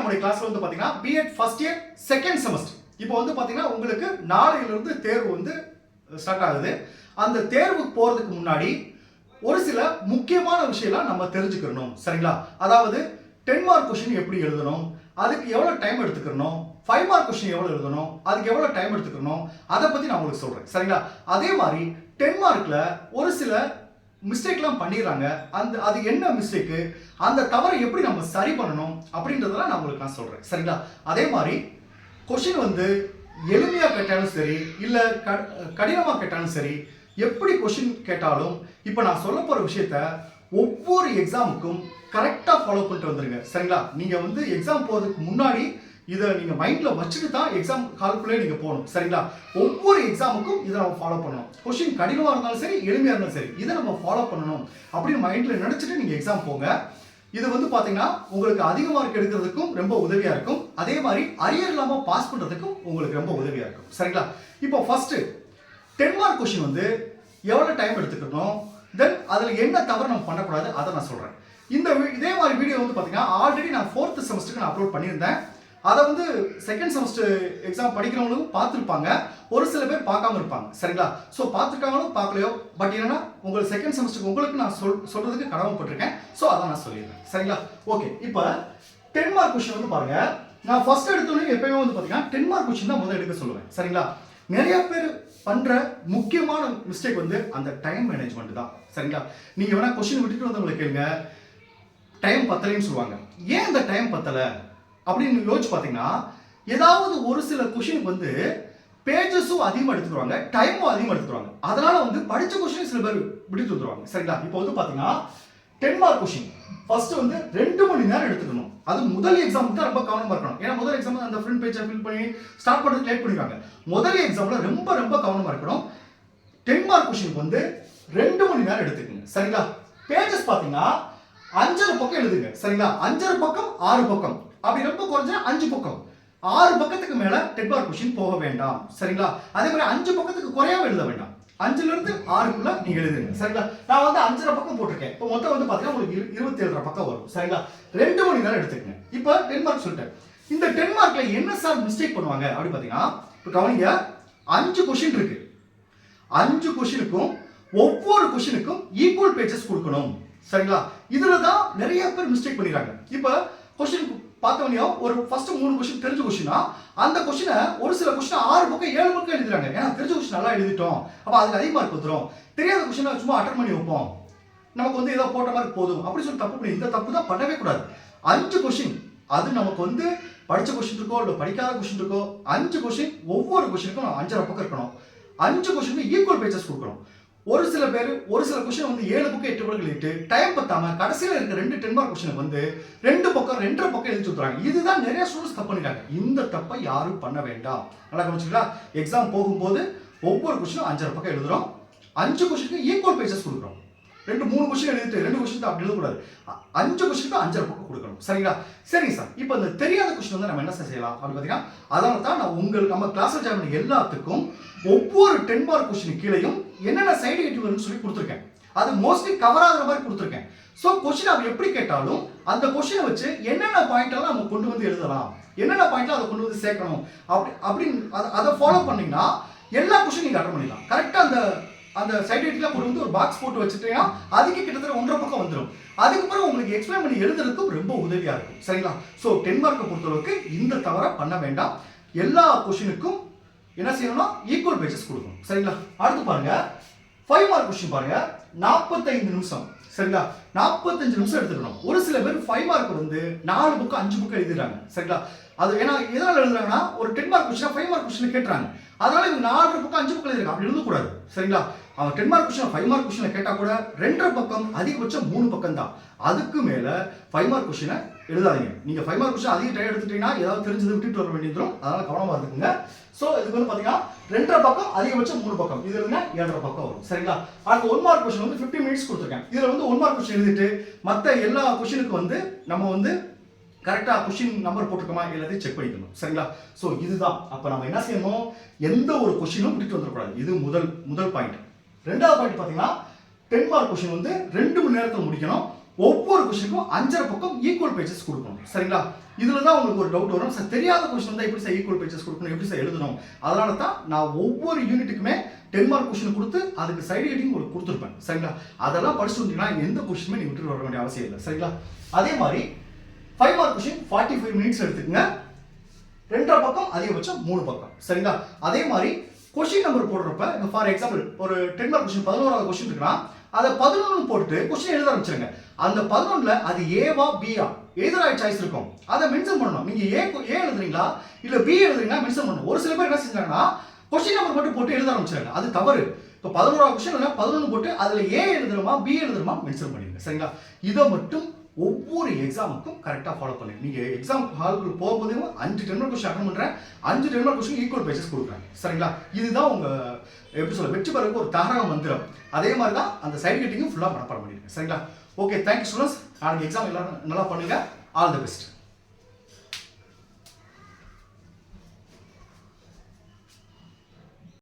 நம்முடைய கிளாஸ்ல வந்து பாத்தீங்கன்னா B Ed first year second semester இப்போ வந்து பாத்தீங்கன்னா உங்களுக்கு நாளையிலிருந்து தேர்வு வந்து ஸ்டார்ட் ஆகுது. அந்த தேர்வுக்கு போறதுக்கு முன்னாடி ஒரு சில முக்கியமான விஷயம்லாம் நம்ம தெரிஞ்சுக்கணும். சரிங்களா? அதாவது டென் மார்க் கொஷின் எப்படி எழுதணும்? அதுக்கு எவ்வளோ டைம் எடுத்துக்கணும்? ஃபைவ் மார்க் கொஷின் எவ்வளோ எழுதணும்? அதுக்கு எவ்வளோ டைம் எடுத்துக்கணும்? அதை பற்றி நான் உங்களுக்கு சொல்கிறேன் சரிங்களா? அதே மாதிரி டென் மார்க்கில் ஒரு சில மிஸ்டேக்லாம் பண்ணிடுறாங்க. அந்த அது என்ன மிஸ்டேக்கு அந்த தவறை எப்படி நம்ம சரி பண்ணணும் அப்படின்றதெல்லாம் நான் உங்களுக்கு நான் சொல்கிறேன் சரிங்களா? அதே மாதிரி கொஷின் வந்து எளிமையாக கேட்டாலும் சரி இல்லை க கடினமாக கேட்டாலும் சரி எப்படி கொஷின் கேட்டாலும் இப்போ நான் சொல்ல போகிற விஷயத்த ஒவ்வொரு எக்ஸாமுக்கும் கரெக்டாக ஃபாலோ பண்ணிட்டு வந்துருங்க. சரிங்களா? நீங்கள் வந்து எக்ஸாம் போகிறதுக்கு முன்னாடி இதை நீங்கள் மைண்டில் வச்சுட்டு தான் எக்ஸாம் கால்குள்ளே நீங்கள் போகணும். சரிங்களா? ஒவ்வொரு எக்ஸாமுக்கும் இதை நம்ம ஃபாலோ பண்ணணும். கொஷின் கடினமாக இருந்தாலும் சரி எளிமையாக இருந்தாலும் சரி இதை நம்ம ஃபாலோ பண்ணணும் அப்படின்னு மைண்டில் நினச்சிட்டு நீங்கள் எக்ஸாம் போங்க. இது வந்து பார்த்தீங்கன்னா உங்களுக்கு அதிக மார்க் எடுக்கிறதுக்கும் ரொம்ப உதவியாக இருக்கும். அதே மாதிரி அரியர் இல்லாமல் பாஸ் பண்ணுறதுக்கும் உங்களுக்கு ரொம்ப உதவியாக இருக்கும். சரிங்களா? இப்போ ஃபஸ்ட்டு டென் மார்க் கொஸ்டின் வந்து எவ்வளோ டைம் எடுத்துக்கணும்? தென் அதில் என்ன தவறு நம்ம பண்ணக்கூடாது அதை நான் சொல்கிறேன் இந்த இதே மாதிரி வீடியோ வந்து பார்த்தீங்கன்னா ஆல்ரெடி நான் ஃபோர்த் செமஸ்டருக்கு நான் அப்லோட் பண்ணியிருந்தேன். அதை வந்து செகண்ட் செமஸ்டர் எக்ஸாம் படிக்கிறவங்களும் பார்த்துருப்பாங்க. ஒரு சில பேர் பார்க்காம இருப்பாங்க. சரிங்களா? ஸோ பார்த்துருக்காங்களும் பார்க்கலையோ பட் என்னன்னா உங்களுக்கு செகண்ட் செமஸ்டருக்கு உங்களுக்கு நான் சொல் சொல்றதுக்கு கடமைப்பட்டிருக்கேன். ஸோ அதை நான் சொல்லிடுறேன் சரிங்களா? ஓகே இப்போ டென் மார்க் கொஸ்டின் வந்து பாருங்க. நான் ஃபர்ஸ்ட் எடுத்தோடனே எப்பயுமே வந்து பார்த்தீங்கன்னா டென் மார்க் கொஸ்டின் தான் முதல் எடுக்க சொல்லுவேன். சரிங்களா? நிறைய பேர் பண்ற முக்கியமான மிஸ்டேக் வந்து அந்த டைம் மேனேஜ்மெண்ட் தான். சரிங்களா? நீங்க வேணா கொஸ்டின் விட்டுட்டு வந்தவங்களை கேளுங்க. டைம் பத்தலைன்னு சொல்லுவாங்க. ஏன் இந்த டைம் பத்தலை? அப்படின்னு யோசிச்சு பார்த்தீங்கன்னா ஏதாவது ஒரு சில கொஷினுக்கு வந்து பேஜஸும் அதிகமாக எடுத்துருவாங்க டைமும் அதிகமாக எடுத்துருவாங்க அதனால வந்து படித்த கொஷின் சில பேர் விடுத்து வந்துருவாங்க. சரிங்களா? இப்போ வந்து பார்த்தீங்கன்னா டென் மார்க் கொஷின் ஃபர்ஸ்ட் வந்து ரெண்டு மணி நேரம் எடுத்துக்கணும். அது முதல் எக்ஸாம் தான் ரொம்ப கவனமாக இருக்கணும். ஏன்னா முதல் எக்ஸாம் அந்த ஃப்ரண்ட் பேஜை ஃபில் பண்ணி ஸ்டார்ட் பண்ணுறது லேட் பண்ணிருக்காங்க முதல் எக்ஸாமில் ரொம்ப ரொம்ப கவனமாக இருக்கணும். டென் மார்க் கொஷினுக்கு வந்து ரெண்டு மணி நேரம் எடுத்துக்கங்க சரிங்களா? பேஜஸ் பார்த்தீங்கன்னா அஞ்சரை பக்கம் எழுதுங்க. சரிங்களா? அஞ்சரை பக்கம் ஆறு பக்கம். அப்படி ரொம்ப குறைஞ்சா அஞ்சு பக்கம். ஆறு பக்கத்துக்கு மேல டென் மார்க் கொஷின் போக வேண்டாம். சரிங்களா? அதே மாதிரி அஞ்சு பக்கத்துக்கு குறையாம எழுத வேண்டாம். அஞ்சுல இருந்து ஆறுக்குள்ள நீங்க எழுதுங்க. சரிங்களா? நான் வந்து அஞ்சரை பக்கம் போட்டிருக்கேன். இப்போ மொத்தம் வந்து பாத்தீங்கன்னா உங்களுக்கு இருபத்தி ஏழரை பக்கம் வரும். சரிங்களா? ரெண்டு மணி நேரம் எடுத்துக்கங்க. இப்போ டென் மார்க் சொல்லிட்டேன் இந்த டென் மார்க்ல என்ன சார் மிஸ்டேக் பண்ணுவாங்க? அப்படின்னு பாத்தீங்கன்னா இப்போ கவனிங்க அஞ்சு கொஷின் இருக்கு. அஞ்சு கொஷினுக்கும் ஒவ்வொரு கொஷினுக்கும் ஈக்குவல் பேஜஸ் கொடுக்கணும். சரிங்களா? இதுல தான் நிறைய பேர் மிஸ்டேக் பண்ணிடுறாங்க. இப்போ கொஷின் பார்த்தவனையோ ஒரு ஃபர்ஸ்ட் மூணு கொஷின் தெரிஞ்ச கொஷினா அந்த கொஷினை ஒரு சில கொஸ்டின் ஆறு பக்கம் ஏழு பக்கம் எழுதுறாங்க. ஏன்னா தெரிஞ்ச கொஸ்டின் நல்லா எழுதிட்டோம். அப்போ அதுக்கு அதிக மார்க் வந்துடும் தெரியாத கொஷினை சும்மா அட்டன் பண்ணி வைப்போம். நமக்கு வந்து ஏதோ போட்ட மாதிரி போதும். அப்படி சொல்லி தப்பு பண்ணி இந்த தப்பு தான் பண்ணவே கூடாது. அஞ்சு கொஷின் அது நமக்கு வந்து படித்த கொஸ்டின் இருக்கோ இல்லை படிக்காத கொஷின் இருக்கோ அஞ்சு கொஷின் ஒவ்வொரு கொஷினுக்கும் அஞ்சரை பக்கம் இருக்கணும். அஞ்சு கொஸ்டினுக்கு ஈக்குவல் பேச்சஸ் கொடுக்கணும். ஒரு சில பேர் ஒரு சில கொஷின் வந்து ஏழு பக்கம் எட்டு புக்கு எழுதிட்டு டைம் பத்தாம கடைசியில் இருக்க ரெண்டு டென் மார்க் கொஷினை வந்து ரெண்டு பக்கம் ரெண்டரை பக்கம் எழுதி சொல்றாங்க இதுதான் நிறைய ஸ்டூடெண்ட்ஸ் தப்பு பண்ணிட்டாங்க. இந்த தப்பை யாரும் பண்ண வேண்டாம். நல்லா கவனிச்சுங்களா எக்ஸாம் போகும்போது ஒவ்வொரு கொஷினும் அஞ்சரை பக்கம் எழுதுறோம். அஞ்சு கொஷினுக்கு ஈக்குவல் பேஜஸ் கொடுக்குறோம். ரெண்டு மூணு கொஸ்டின் எழுதிட்டு ரெண்டு கொஸ்டின் அப்படி எழுதக்கூடாது. அஞ்சு கொஸ்டினுக்கு அஞ்சரை பக்கம் கொடுக்கணும். சரிங்களா? சரிங்க சார். இப்போ இந்த தெரியாத கொஸ்டின் வந்து நம்ம என்ன சார் செய்யலாம்? அப்படின்னு பார்த்தீங்கன்னா அதனால தான் நான் உங்களுக்கு நம்ம கிளாஸ் ஜாயின் பண்ண எல்லாத்துக்கும் ஒவ்வொரு டென் மார்க் கொஸ்டின் கீழேயும் என்னென்ன சைடு வரும்னு சொல்லி கொடுத்துருக்கேன். அது மோஸ்ட்லி கவர் ஆகிற மாதிரி கொடுத்துருக்கேன். ஸோ கொஸ்டின் அவன் எப்படி கேட்டாலும் அந்த கொஸ்டினை வச்சு என்னென்ன பாயிண்ட்லாம் நம்ம கொண்டு வந்து எழுதலாம்? என்னென்ன பாயிண்ட்லாம் அதை கொண்டு வந்து சேர்க்கணும்? அப்படி அப்படின்னு அதை- அதை ஃபாலோ பண்ணிங்கன்னா எல்லா கொஸ்டின் நீங்கள் அட்டன் பண்ணிடலாம் கரெக்டாக அந்த அந்த சைட் கொண்டு வந்து ஒரு பாக்ஸ் போட்டு வச்சுட்டீங்கன்னா அதுக்கு கிட்டத்தட்ட ஒன்றரை பக்கம் வந்துடும் அதுக்கப்புறம் உங்களுக்கு எக்ஸ்பிளைன் பண்ணி எழுதுறதுக்கும் ரொம்ப உதவியாக இருக்கும். சரிங்களா? ஸோ டென் மார்க்கை பொறுத்தளவுக்கு இந்த தவறை பண்ண வேண்டாம். எல்லா கொஷினுக்கும் என்ன செய்யணும்னா ஈக்குவல் பேஜஸ் கொடுக்கணும். சரிங்களா? அடுத்து பாருங்க. ஃபைவ் மார்க் கொஸ்டின் பாருங்க. நாற்பத்தைந்து நிமிஷம். சரிங்களா? நாற்பத்தஞ்சு நிமிஷம் எடுத்துக்கணும். ஒரு சில பேர் ஃபைவ் மார்க் வந்து நாலு புக்கு அஞ்சு புக்கு எழுதிடுறாங்க. சரிங்களா? அது ஏன்னா எதனால எழுதுறாங்கன்னா ஒரு ten mark question five mark question கேட்டுறாங்க. அதனால இவங்க நாலு பக்கம் அஞ்சு பக்கம் எழுதிருக்காங்க அப்படி எழுதக்கூடாது. சரிங்களா? அவன் ten mark question five mark question கேட்டால் கூட ரெண்டரை பக்கம் அதிகபட்சம் மூணு பக்கம் தான். அதுக்கு மேலே ஃபைவ் மார்க் கொஸ்டினை எழுதாதீங்க. நீங்கள் ஃபைவ் மார்க் கொஸ்டின் அதிக டைம் எடுத்துட்டீங்கன்னா ஏதாவது தெரிஞ்சது விட்டுட்டு வர வேண்டியதும் அதனால் கவனமாக இருக்குங்க ஸோ இதுக்கு வந்து பார்த்தீங்கன்னா ரெண்டரை பக்கம் அதிகபட்சம் மூணு பக்கம். இது வந்து ஏழரை பக்கம் வரும். சரிங்களா? அடுத்து ஒன் மார்க் கொஸ்டின் வந்து 15 மினிட்ஸ் கொடுத்துருக்கேன். இதில் வந்து ஒன் மார்க் கொஸ்டின் எழுதிட்டு மற்ற எல்லா கொஸ்டினுக்கு வந்து நம்ம வந்து கரெக்டாக கொஷின் நம்பர் போட்டிருக்கோமா எல்லாத்தையும் செக் பண்ணிக்கணும். சரிங்களா? ஸோ இதுதான். அப்போ நம்ம என்ன செய்யணும்? எந்த ஒரு கொஷினும் விட்டுட்டு வந்துடக்கூடாது இது முதல் முதல் பாயிண்ட் ரெண்டாவது பாயிண்ட் பார்த்தீங்கன்னா டென் மார்க் கொஷின் வந்து ரெண்டு மணி நேரத்தில் முடிக்கணும். ஒவ்வொரு கொஷினுக்கும் அஞ்சரை பக்கம் ஈக்குவல் பேஜஸ் கொடுக்கணும். சரிங்களா? இதுல தான் உங்களுக்கு ஒரு டவுட் வரும். சார் தெரியாத கொஷின் தான் எப்படி சார் ஈக்குவல் பேஜஸ் கொடுக்கணும்? எப்படி சார் எழுதணும்? அதனால தான் நான் ஒவ்வொரு யூனிட்டுக்குமே டென் மார்க் கொஷின் கொடுத்து அதுக்கு சைடு ஹெட்டிங் உங்களுக்கு கொடுத்துருப்பேன். சரிங்களா? அதெல்லாம் படிச்சு வந்தீங்கன்னா எந்த கொஷினுமே நீ விட்டுட்டு வர வேண்டிய அவசியம் இல்லை. சரிங்களா? அதே மாதிரி five mark question forty five minutes எடுத்துக்கங்க. ரெண்டரை பக்கம் அதிகபட்சம் மூணு பக்கம். சரிங்களா? அதே மாதிரி கொஷின் நம்பர் போடுறப்ப இப்போ ஃபார் எக்ஸாம்பிள் ஒரு டென் மார்க் கொஷின் பதினோராவது கொஷின் இருக்குன்னா அதை பதினொன்று போட்டு கொஸ்டின் எழுத ஆரம்பிச்சிருங்க. அந்த பதினொன்றில் அது ஏவா பியா எதிராக சாய்ஸ் இருக்கும்? அதை மென்ஷன் பண்ணணும். நீங்கள் ஏ ஏ எழுதுறீங்களா? இல்லை பி எழுதுறீங்களா? மென்ஷன் பண்ணணும். ஒரு சில பேர் என்ன செஞ்சாங்கன்னா கொஸ்டின் நம்பர் மட்டும் போட்டு எழுத ஆரம்பிச்சாங்க அது தவறு. இப்போ பதினோராவது கொஸ்டின் பதினொன்று போட்டு அதில் ஏ எழுதுறோமா பி எழுதுறோமா மென்ஷன் பண்ணிடுங்க. சரிங்களா? இதை மட்டும் ஒவ்வொரு எக்ஸாமுக்கும் கரெக்டாக ஃபாலோ பண்ணுங்க நீங்கள் எக்ஸாம் ஹாலுக்கு போகும்போது அஞ்சு டென் கொஸ்டின் அட்டன் பண்ணுறேன் அஞ்சு டென் கொஸ்டின் ஈக்குவல் பேஜஸ் கொடுக்குறாங்க. சரிங்களா? இதுதான் உங்கள் எப்படி சொல்ல வெற்றி பெறக்கு ஒரு தாரக மந்திரம். அதே மாதிரி தான் அந்த சைட் கட்டிங்கும் ஃபுல்லாக மனப்பாடம் பண்ணிடுங்க சரிங்களா? ஓகே தேங்க்யூ ஸ்டூடெண்ட்ஸ் நாளைக்கு எக்ஸாம் எல்லாரும் நல்லா பண்ணுங்க. All the best